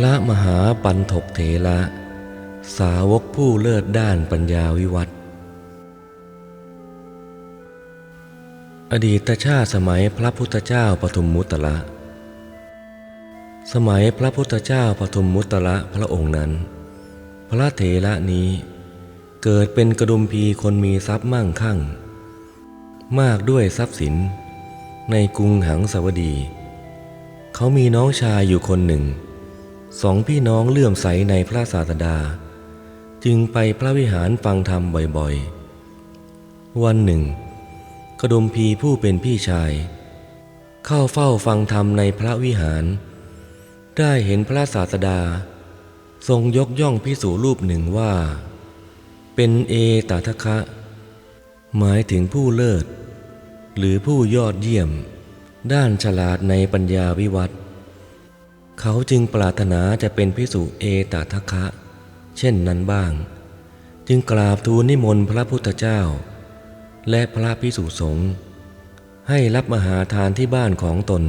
พระมหาปันถกเถระ สาวกผู้เลิศด้านปัญญาวิวัตรอดีตชาติสมัยพระพุทธเจ้าปฐุมมุตตละ สมัยพระพุทธเจ้าปฐุมมุตตละพระองค์นั้น พระเถระนี้เกิดเป็นกระดุมพีคนมีทรัพย์มั่งคั่ง มากด้วยทรัพย์สิน ในกรุงหังสวดี เขามีน้องชายอยู่คนหนึ่ง สองพี่น้องเลื่อมใสในพระศาสดา จึงไปพระวิหารฟังธรรมบ่อยๆ วันหนึ่ง กระดุมพีผู้เป็นพี่ชาย เข้าเฝ้าฟังธรรมในพระวิหาร ได้เห็นพระศาสดา ทรงยกย่องพิสูรูปหนึ่งว่า เป็นเอตทัคคะ หมายถึงผู้เลิศ หรือผู้ยอดเยี่ยม ด้านฉลาดในปัญญาวิวัตร เขาจึงปรารถนาจะเป็นพิสุเอตทัคะ เช่นนั้นบ้าง จึงกราบทูลนิมนต์พระพุทธเจ้า และพระพิสุสงฆ์ให้รับมหาทานที่บ้านของตน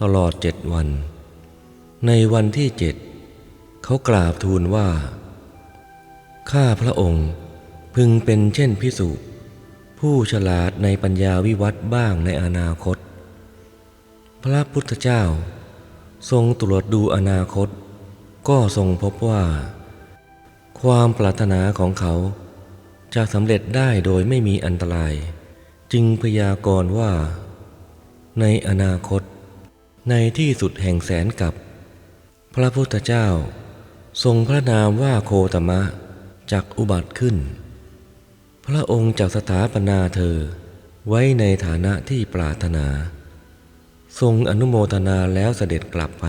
ตลอดเจ็ดวัน ในวันที่เจ็ดเขากราบทูลว่า ข้าพระองค์พึงเป็นเช่นพิสุผู้ฉลาดในปัญญาวิวัตรบ้างในอนาคต พระพุทธเจ้า ทรงตรวจดูอนาคต ก็ทรงพบว่า ความปรารถนาของเขา จะสำเร็จได้โดยไม่มีอันตราย จึงพยากรณ์ว่า ในอนาคต ในที่สุดแห่งแสนกับ พระพุทธเจ้า ทรงพระนามว่าโคตมะจักอุบัติขึ้น พระองค์จักสถาปนาเธอไว้ในฐานะที่ปรารถนา ทรงอนุโมทนาแล้วเสด็จกลับไป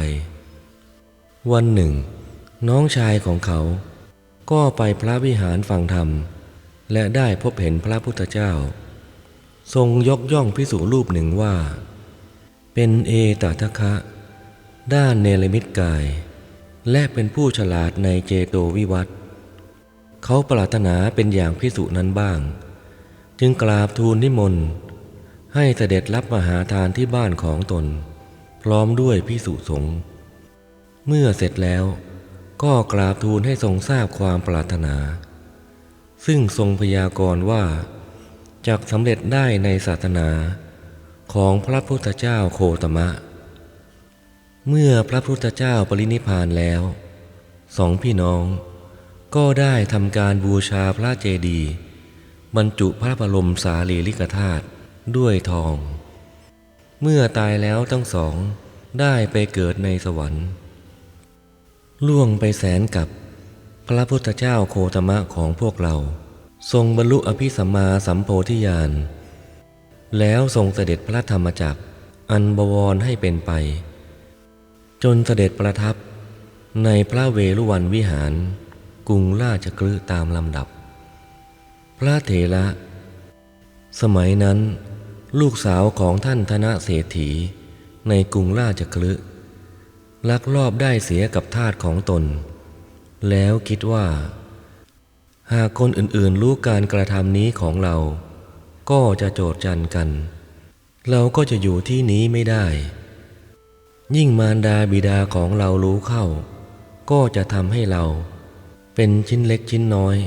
วันหนึ่ง น้องชายของเขา ก็ไปพระวิหารฟังธรรม และได้พบเห็นพระพุทธเจ้า ทรงยกย่องพิสูรูปหนึ่งว่า เป็นเอตทัคคะ ด้านเนรมิตกาย และเป็นผู้ฉลาดในเจโตวิวัตรเขาปรารถนาเป็นอย่างพิสุนั้นบ้าง จึงกราบทูลนิมนต์ ให้เสด็จรับมหาทานที่บ้านของตน พร้อมด้วยพิสุสงฆ์เมื่อเสร็จแล้วก็กราบทูลให้ทรงทราบความปรารถนา ซึ่งทรงพยากรณ์ว่าจะสำเร็จได้ในศาสนาของพระพุทธเจ้าโคตมะ เมื่อพระพุทธเจ้าปรินิพพานแล้ว สองพี่น้องก็ได้ทำการบูชาพระเจดีย์บรรจุพระบรมสารีริกธาตุ ด้วยทอง เมื่อตายแล้วทั้งสองได้ไปเกิดในสวรรค์ ล่วงไปแสนกับพระพุทธเจ้าโคตมะของพวกเรา ทรงบรรลุอภิสัมมาสัมโพธิญาณ แล้วทรงเสด็จพระธรรมจักรอันบวรให้เป็นไป จนเสด็จประทับในพระเวรุวันวิหาร กรุงราชกฤห์ตามลำดับ พระเถระ สมัยนั้น ลูกสาวของท่านธนเศรษฐี ในกรุงราชกฤห์ลักลอบได้เสียกับทาสของตน แล้วคิดว่า หากคนอื่นๆรู้การกระทำนี้ของเรา ก็จะโจดจันกัน เราก็จะอยู่ที่นี้ไม่ได้ ยิ่งมารดาบิดาของเรารู้เข้า ก็จะทำให้เรา เป็นชิ้นเล็กชิ้นน้อย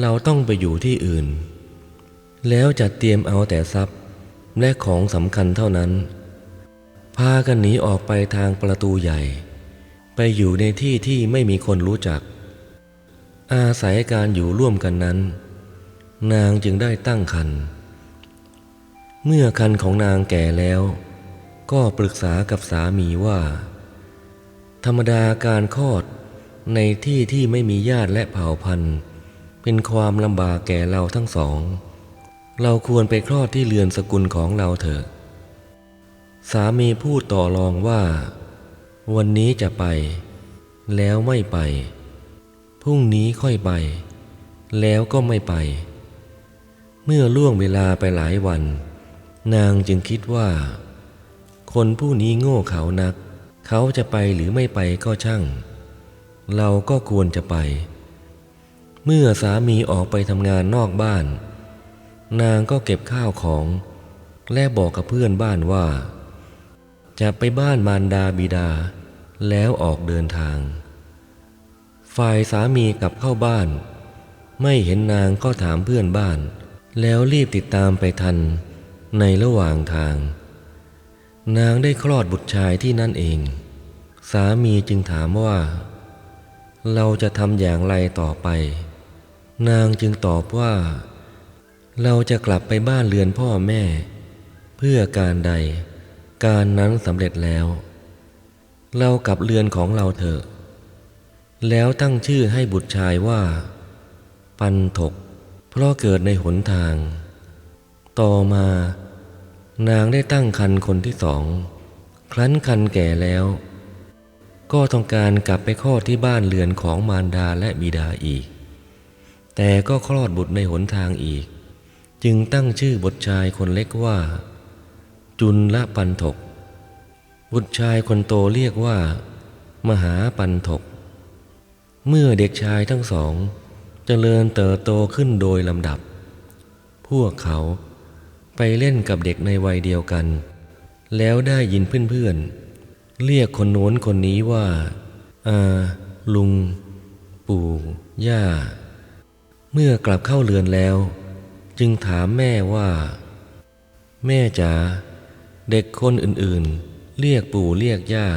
เราต้องไปอยู่ที่อื่น แล้วจะเตรียมเอาแต่ทรัพย์และของสำคัญเท่านั้น พากันหนีออกไปทางประตูใหญ่ ไปอยู่ในที่ที่ไม่มีคนรู้จัก อาศัยการอยู่ร่วมกันนั้น นางจึงได้ตั้งคัน เมื่อคันของนางแก่แล้ว ก็ปรึกษากับสามีว่า ธรรมดาการคลอดในที่ที่ไม่มีญาติและเผ่าพันธุ์ เป็นความลำบากแก่เราทั้งสอง เราควรไปคลอดที่เรือนสกุลของเราเถอะ สามีพูดต่อรองว่า วันนี้จะไป แล้วไม่ไป พรุ่งนี้ค่อยไป แล้วก็ไม่ไป เมื่อล่วงเวลาไปหลายวัน นางจึงคิดว่า คนผู้นี้โง่เขานัก เขาจะไปหรือไม่ไปก็ช่าง เราก็ควรจะไป เมื่อสามีออกไปทำงานนอกบ้าน นางก็เก็บข้าวของ และบอกกับเพื่อนบ้านว่า จะไปบ้านมารดาบิดา แล้วออกเดินทาง ฝ่ายสามีกลับเข้าบ้าน ไม่เห็นนางก็ถามเพื่อนบ้าน แล้วรีบติดตามไปทันในระหว่างทาง นางได้คลอดบุตรชายที่นั่นเอง สามีจึงถามว่า เราจะทำอย่างไรต่อไป นางจึงตอบว่า เราจะกลับไปบ้านเรือนพ่อแม่ เพื่อการใด การนั้นสำเร็จแล้ว เรากลับเรือนของเราเถอะ แล้วตั้งชื่อให้บุตรชายว่า ปันถก เพราะเกิดในหนทาง ต่อมา นางได้ตั้งคันคนที่สอง ครั้นคันแก่แล้ว ก็ต้องการกลับไปคลอดที่บ้านเรือนของมารดาและบิดาอีก แต่ก็คลอดบุตรในหนทางอีก จึงตั้งชื่อบุตรชายคนเล็กว่า จุลละปันถก บุตรชายคนโตเรียกว่า มหาปันถก เมื่อเด็กชายทั้งสองจเจริญเติบโตขึ้นโดยลำดับ พวกเขาไปเล่นกับเด็กในวัยเดียวกัน แล้วได้ยินเพื่อนๆ เรียกคนโน้นคนนี้ว่าอาลุง ปู่ ย่า เมื่อกลับเข้าเรือนแล้ว จึงถามแม่ว่า แม่จ๋าเด็กคนอื่นๆ เรียกปู่เรียกย่า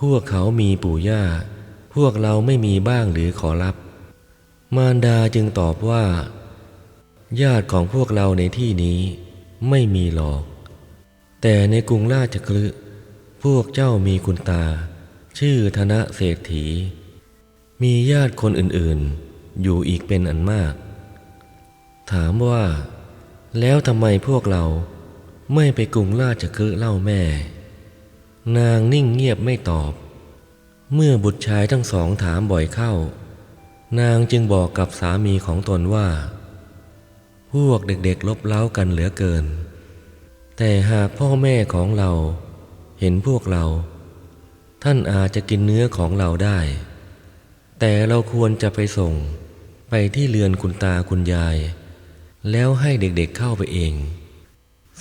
พวกเขามีปู่ย่า พวกเราไม่มีบ้างหรือขอรับ มารดาจึงตอบว่า ญาติของพวกเราในที่นี้ไม่มีหรอก แต่ในกรุงราชคลึพวกเจ้ามีคุณตา ชื่อธนเศรษฐี มีญาติคนอื่นๆ อยู่อีกเป็นอันมาก ถามว่า แล้วทำไมพวกเราไม่ไปกรุงราชคลึเล่าแม่ นางนิ่งเงียบไม่ตอบ เมื่อบุตรชายทั้งสองถามบ่อยเข้า นางจึงบอกกับสามีของตนว่า พวกเด็กๆลบเล้ากันเหลือเกิน แต่หากพ่อแม่ของเราเห็นพวกเรา ท่านอาจจะกินเนื้อของเราได้ แต่เราควรจะไปส่งไปที่เรือนคุณตาคุณยาย แล้วให้เด็กๆเเข้าไปเอง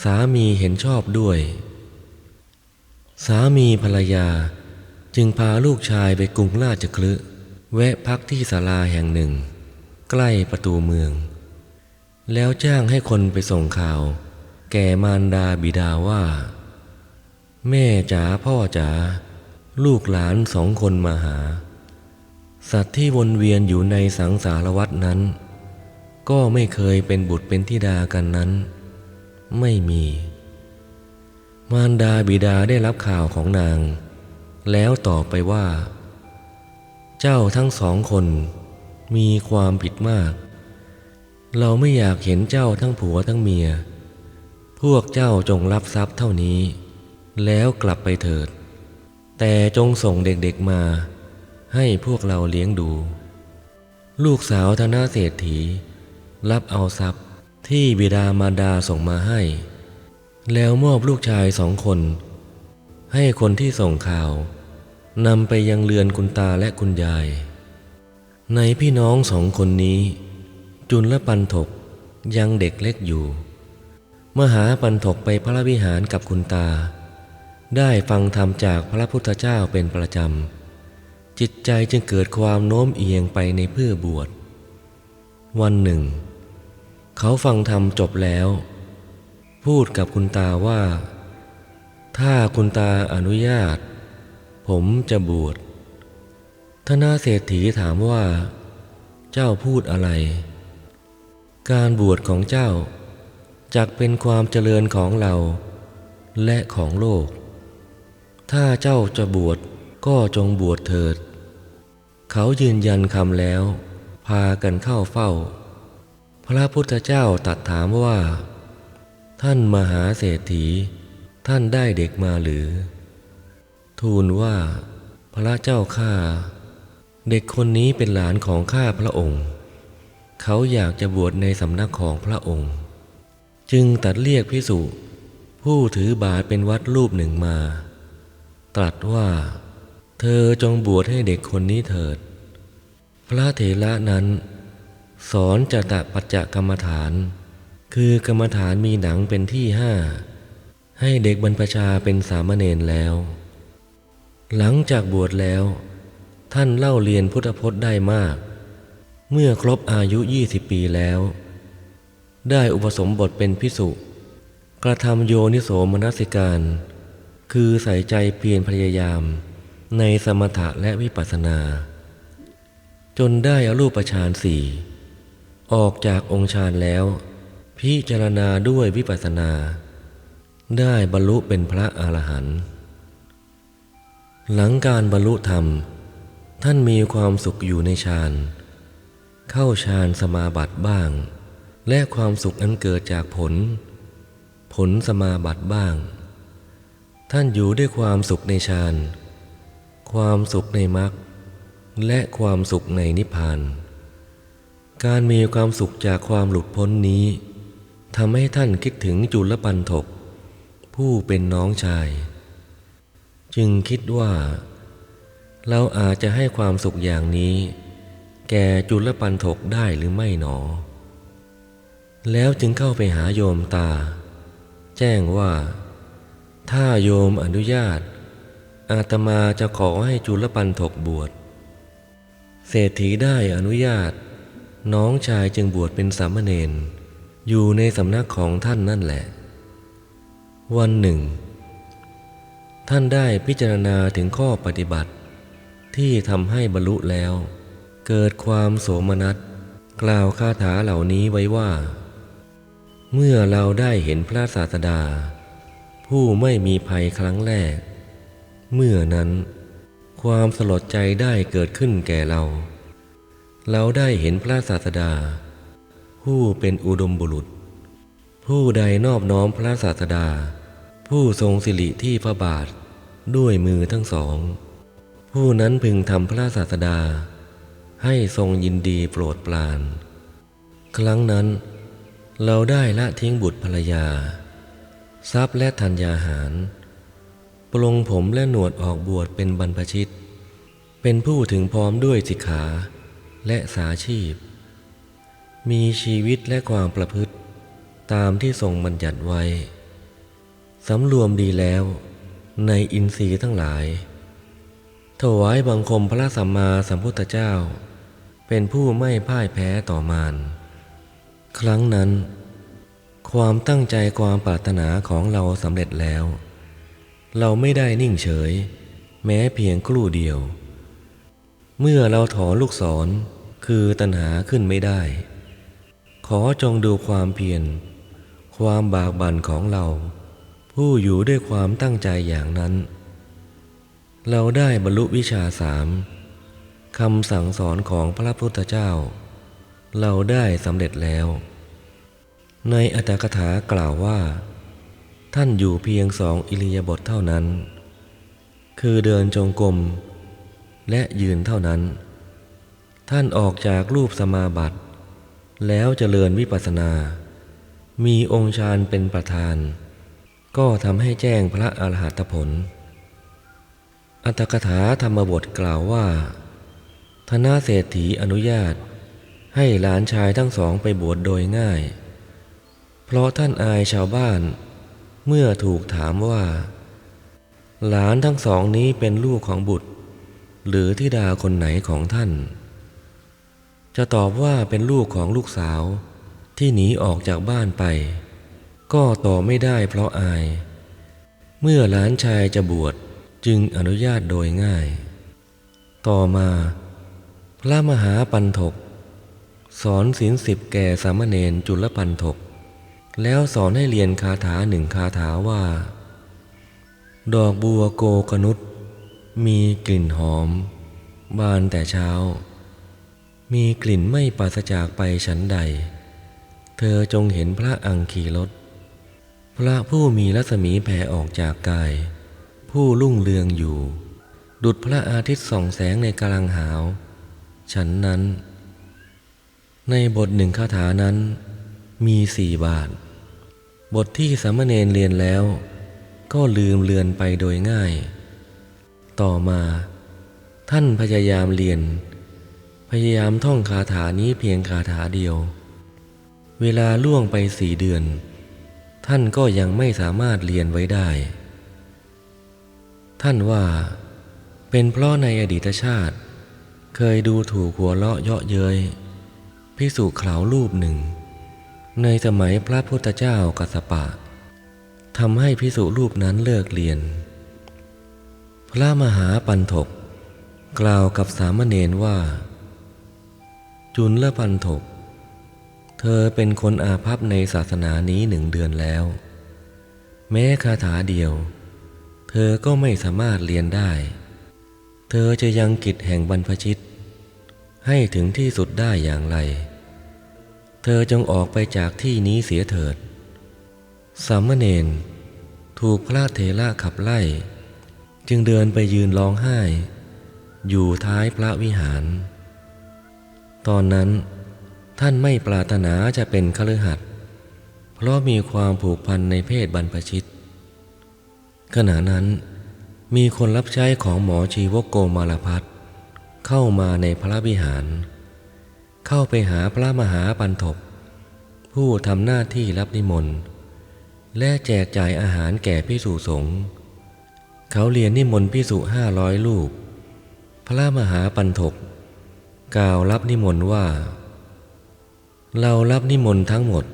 สามีเห็นชอบด้วย สามีภรรยาจึงพาลูกชายไปกรุงราชคลึแวะพักที่ศาลาแห่งหนึ่ง ใกล้ประตูเมือง แล้วจ้างให้คนไปส่งข่าว แก่มารดาบิดาว่า แม่จ๋าพ่อจ๋าลูกหลานสองคนมาหา สัตว์ที่วนเวียนอยู่ในสังสารวัตนั้น ก็ไม่เคยเป็นบุตรเป็นธิดากันนั้น ไม่มี มารดาบิดาได้รับข่าวของนาง แล้วตอบไปว่า เจ้าทั้งสองคนมีความผิดมาก เราไม่อยากเห็นเจ้าทั้งผัวทั้งเมีย พวกเจ้าจงรับทรัพย์เท่านี้ แล้วกลับไปเถิด แต่จงส่งเด็กๆมา ให้พวกเราเลี้ยงดู ลูกสาวธนาเศรษฐี รับเอาทรัพย์ที่บิดามารดาส่งมาให้ แล้วมอบลูกชายสองคน ให้คนที่ส่งข่าวนำไปยังเรือนคุณตาและคุณยาย ในพี่น้องสองคนนี้ จุลและปันถกยังเด็กเล็กอยู่ มหาปันถกไปพระวิหารกับคุณตา ได้ฟังธรรมจากพระพุทธเจ้าเป็นประจำ จิตใจจึงเกิดความโน้มเอียงไปในเพื่อบวช วันหนึ่ง เขาฟังธรรมจบแล้ว พูดกับคุณตาว่า ถ้าคุณตาอนุญาต ผมจะบวชทนาเศรษฐีถามว่า เจ้าพูดอะไร การบวชของเจ้าจักเป็นความเจริญของเรา และของโลก ถ้าเจ้าจะบวชก็จงบวชเถิด เขายืนยันคำแล้ว พากันเข้าเฝ้า พระพุทธเจ้าตรัสถามว่า ท่านมหาเศรษฐี ท่านได้เด็กมาหรือ ทูลว่า พระเจ้าข้าเด็กคนนี้เป็นหลานของข้าพระองค์ เขาอยากจะบวชในสำนักของพระองค์ จึงตัดเรียกพิสุผู้ถือบาทเป็นวัดรูปหนึ่งมา ตรัสว่า เธอจงบวชให้เด็กคนนี้เถิด พระเถระนั้น สอนจตปัจจกรรมฐาน คือกรรมฐานมีหนังเป็นที่ห้า ให้เด็กบรรพชาเป็นสามเณรแล้ว หลังจากบวชแล้ว ท่านเล่าเรียนพุทธพจน์ได้มาก เมื่อครบอายุ20ปีแล้ว ได้อุปสมบทเป็นพิสุกระทำโยนิโสมนสิการ คือใส่ใจเพียรพยายาม ในสมถะและวิปัสสนา จนได้อรูปฌานสี่ออกจากองค์ฌานแล้ว พิจารณาด้วยวิปัสสนา ได้บรรลุเป็นพระอรหันต์หลังการบรรลุธรรม ท่านมีความสุขอยู่ในฌานเข้าฌานสมาบัติบ้าง และความสุขนั้นเกิดจากผล ผลสมาบัติบ้าง ท่านอยู่ด้วยความสุขในฌานความสุขในมรรค และความสุขในนิพพาน การมีความสุขจากความหลุดพ้นนี้ทำให้ท่านคิดถึงจุลปันถก ผู้เป็นน้องชาย จึงคิดว่า เราอาจจะให้ความสุขอย่างนี้ แก่จุลปันถกได้หรือไม่หนอ แล้วจึงเข้าไปหาโยมตา แจ้งว่า ถ้าโยมอนุญาต อาตมาจะขอให้จุลปันถกบวช เศรษฐีได้อนุญาต น้องชายจึงบวชเป็นสามเณรอยู่ในสำนักของท่านนั่นแหละ วันหนึ่ง ท่านได้พิจารณาถึงข้อปฏิบัติ ที่ทำให้บรรลุแล้ว เกิดความโสมนัสกล่าวคาถาเหล่านี้ไว้ว่า เมื่อเราได้เห็นพระศาสดา ผู้ไม่มีภัยครั้งแรก เมื่อนั้น ความสลดใจได้เกิดขึ้นแก่เรา เราได้เห็นพระศาสดา ผู้เป็นอุดมบุรุษ ผู้ใดนอบน้อมพระศาสดา ผู้ทรงสิริที่พระบาทด้วยมือทั้งสอง ผู้นั้นพึงทำพระศาสดา ให้ทรงยินดีโปรดปราน ครั้งนั้น เราได้ละทิ้งบุตรภรรยา ทรัพย์และธัญญาหาร ปลงผมและหนวดออกบวชเป็นบรรพชิต เป็นผู้ถึงพร้อมด้วยสิกขาและสาชีพ มีชีวิตและความประพฤติ ตามที่ทรงบัญญัติไว้สำรวมดีแล้วในอินทรีย์ทั้งหลาย ถวายบังคมพระสัมมาสัมพุทธเจ้า เป็นผู้ไม่พ่ายแพ้ต่อมารครั้งนั้น ความตั้งใจความปรารถนาของเราสำเร็จแล้ว เราไม่ได้นิ่งเฉย แม้เพียงครู่เดียว เมื่อเราถอนลูกศรคือตัณหาขึ้นไม่ได้ ขอจงดูความเพียรความบากบั่นของเรา ผู้อยู่ด้วยความตั้งใจอย่างนั้น เราได้บรรลุวิชาสามคำสั่งสอนของพระพุทธเจ้า เราได้สำเร็จแล้ว ในอัตถกถากล่าวว่า ท่านอยู่เพียงสองอิริยาบถเท่านั้น คือเดินจงกรมและยืนเท่านั้น ท่านออกจากรูปสมาบัติ แล้วเจริญวิปัสสนา มีองค์ฌานเป็นประธาน ก็ทำให้แจ้งพระอรหัตผล อัตถกถาธรรมบทกล่าวว่า ธนาเศรษฐีอนุญาต ให้หลานชายทั้งสองไปบวชโดยง่าย เพราะท่านอายชาวบ้าน เมื่อถูกถามว่า หลานทั้งสองนี้เป็นลูกของบุตร หรือธิดาคนไหนของท่าน จะตอบว่าเป็นลูกของลูกสาวที่หนีออกจากบ้านไป ก็ตอบไม่ได้เพราะอาย เมื่อหลานชายจะบวชจึงอนุญาตโดยง่าย ต่อมา พระมหาปันถก สอนศีลสิบแก่สามเณรจุลปันถก แล้วสอนให้เรียนคาถาหนึ่งคาถาว่า ดอกบัวโกกนุษมีกลิ่นหอม บานแต่เช้า มีกลิ่นไม่ปราศจากไปฉันใด เธอจงเห็นพระอังคีรถพระผู้มีรัศมีแผ่ออกจากกาย ผู้รุ่งเรืองอยู่ ดุจพระอาทิตย์ส่องแสงในกลางหาว ฉันนั้น ในบทหนึ่งคาถานั้นมีสี่บาท บทที่สามเณรเรียนแล้ว ก็ลืมเลือนไปโดยง่าย ต่อมา ท่านพยายามเรียน พยายามท่องคาถานี้เพียงคาถาเดียว เวลาล่วงไปสี่เดือน ท่านก็ยังไม่สามารถเรียนไว้ได้ ท่านว่า เป็นเพราะในอดีตชาติ เคยดูถูกหัวเราะเยาะเย้ยพิสุขาวรูปหนึ่ง ในสมัยพระพุทธเจ้ากัสสปะทำให้พิสุรูปนั้นเลิกเรียน พระมหาปันถก กล่าวกับสามเณรว่า จุละปันถก เธอเป็นคนอาภัพในศาสนานี้หนึ่งเดือนแล้ว แม้คาถาเดียว เธอก็ไม่สามารถเรียนได้ เธอจะยังกิจแห่งบรรพชิต ให้ถึงที่สุดได้อย่างไร เธอจงออกไปจากที่นี้เสียเถิด สามเณรถูกพระเถระขับไล่ จึงเดินไปยืนร้องไห้ อยู่ท้ายพระวิหาร ตอนนั้นท่านไม่ปรารถนาจะเป็นคฤหัสถ์เพราะมีความผูกพันในเพศบรรพชิต ขณะนั้นมีคนรับใช้ของหมอชีวกโกมารพัฒเข้ามาในพระวิหาร เข้าไปหาพระมหาปันถกผู้ทำหน้าที่รับนิมนต์และแจกจ่ายอาหารแก่พิสุสงฆ์เขาเรียนนิมนต์พิสุห้าร้อยลูก พระมหาปันถกกล่าวรับนิมนต์ว่า เรารับนิมนต์ทั้งหมด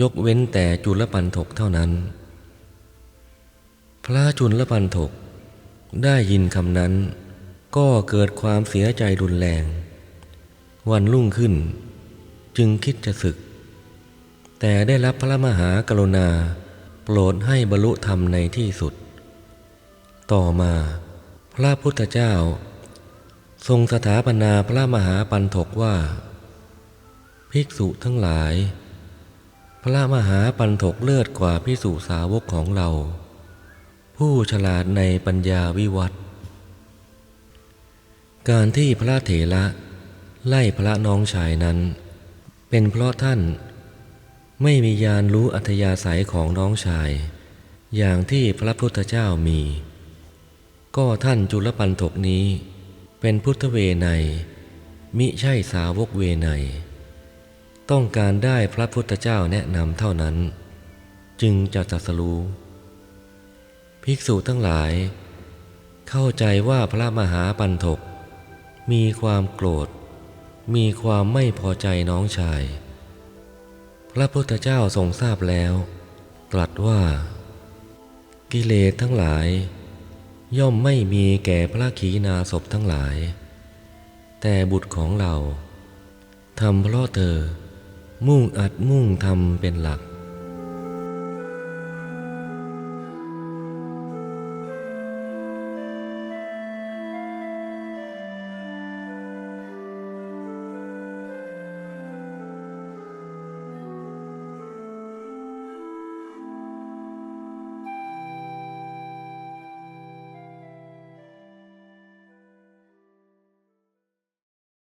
ยกเว้นแต่จุลปันถกเท่านั้น พระจุลปันถกได้ยินคำนั้น ก็เกิดความเสียใจรุนแรง วันรุ่งขึ้น จึงคิดจะศึก แต่ได้รับพระมหากรุณาโปรดให้บรรลุธรรมในที่สุด ต่อมาพระพุทธเจ้า ทรงสถาปนาพระมหาปันถกว่า ภิกษุทั้งหลาย พระมหาปันถกเลิศกว่าภิกษุสาวกของเรา ผู้ฉลาดในปัญญาวิวัตรการที่พระเถระ ไล่พระน้องชายนั้น เป็นเพราะท่านไม่มียานรู้อัธยาศัยของน้องชาย อย่างที่พระพุทธเจ้ามี ก็ท่านจุลปันถกนี้ เป็นพุทธเวไนมิใช่สาวกเวไนต้องการได้พระพุทธเจ้าแนะนำเท่านั้น จึงจะตรัสรู้ภิกษุทั้งหลาย เข้าใจว่าพระมหาปันถกมีความโกรธ มีความไม่พอใจน้องชาย พระพุทธเจ้าทรงทราบแล้ว ตรัสว่า กิเลสทั้งหลาย ย่อมไม่มีแก่พระขีณาสพทั้งหลาย แต่บุตรของเราทำเพราะเธอ มุ่งอัดมุ่งทำเป็นหลัก